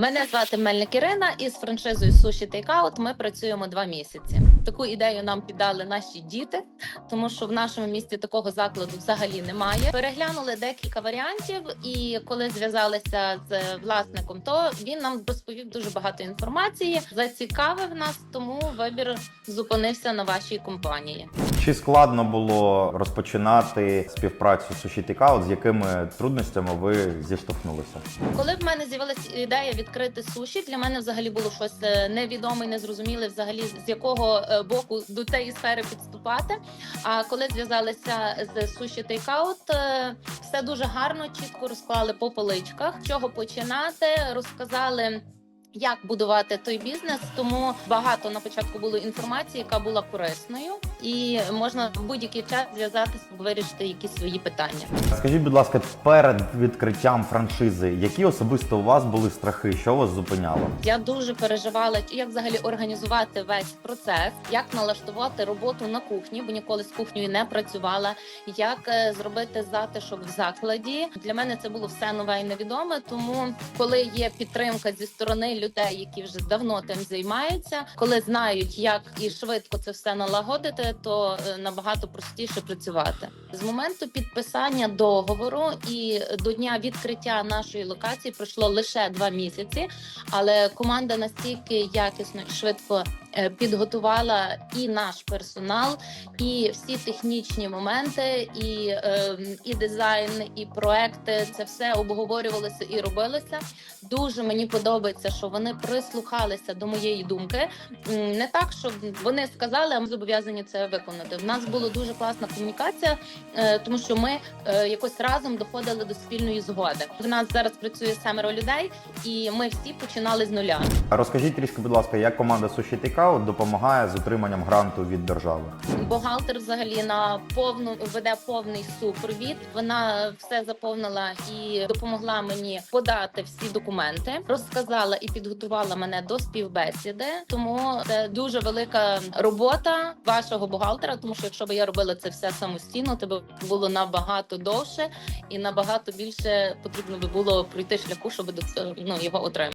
Мене звати Мельник Ірина, і з франшизою Суші Тейкаут ми працюємо два місяці. Таку ідею нам піддали наші діти, тому що в нашому місті такого закладу взагалі немає. Переглянули декілька варіантів, і коли зв'язалися з власником, то він нам розповів дуже багато інформації. Зацікавив нас, тому вибір зупинився на вашій компанії. Чи складно було розпочинати співпрацю з Sushi Takeout? З якими трудностями ви зіштовхнулися? Коли в мене з'явилася ідея відкрити суші, для мене взагалі було щось е, невідоме і незрозуміле, взагалі з якого е, боку до цієї сфери підступати. А коли зв'язалися з суші Takeout, е, все дуже гарно, чітко розклали по поличках, чого починати, розказали. Як будувати той бізнес, тому багато на початку було інформації, яка була корисною, і можна в будь-який час зв'язатися, вирішити якісь свої питання. Скажіть, будь ласка, перед відкриттям франшизи, які особисто у вас були страхи? Що вас зупиняло? Я дуже переживала, як взагалі організувати весь процес, як налаштувати роботу на кухні, бо ніколи з кухнею не працювала. Як е, зробити затишок в закладі для мене це було все нове і невідоме. Тому, коли є підтримка зі сторони людей, які вже давно тим займаються, коли знають, як і швидко це все налагодити, то е, набагато простіше працювати. З моменту підписання договору і до дня відкриття нашої локації пройшло лише два місяці, але команда настільки якісно і швидко підготувала і наш персонал, і всі технічні моменти, і, е, і дизайн, і проекти. Це все обговорювалося і робилося. Дуже мені подобається, що вони прислухалися до моєї думки. Не так, щоб вони сказали, а ми зобов'язані це виконати. В нас була дуже класна комунікація, е, тому що ми е, якось разом доходили до спільної згоди. В нас зараз працює семеро людей, і ми всі починали з нуля. Розкажіть трішки, будь ласка, як команда Sushi Takeout допомагає з отриманням гранту від держави? Бухгалтер взагалі на повну веде повний супровід. Вона все заповнила і допомогла мені подати всі документи. Розказала і підготувала мене до співбесіди. Тому це дуже велика робота вашого бухгалтера. Тому що якщо б я робила це все самостійно, то б було набагато довше і набагато більше потрібно би було пройти шляху, щоб до ну його отримати.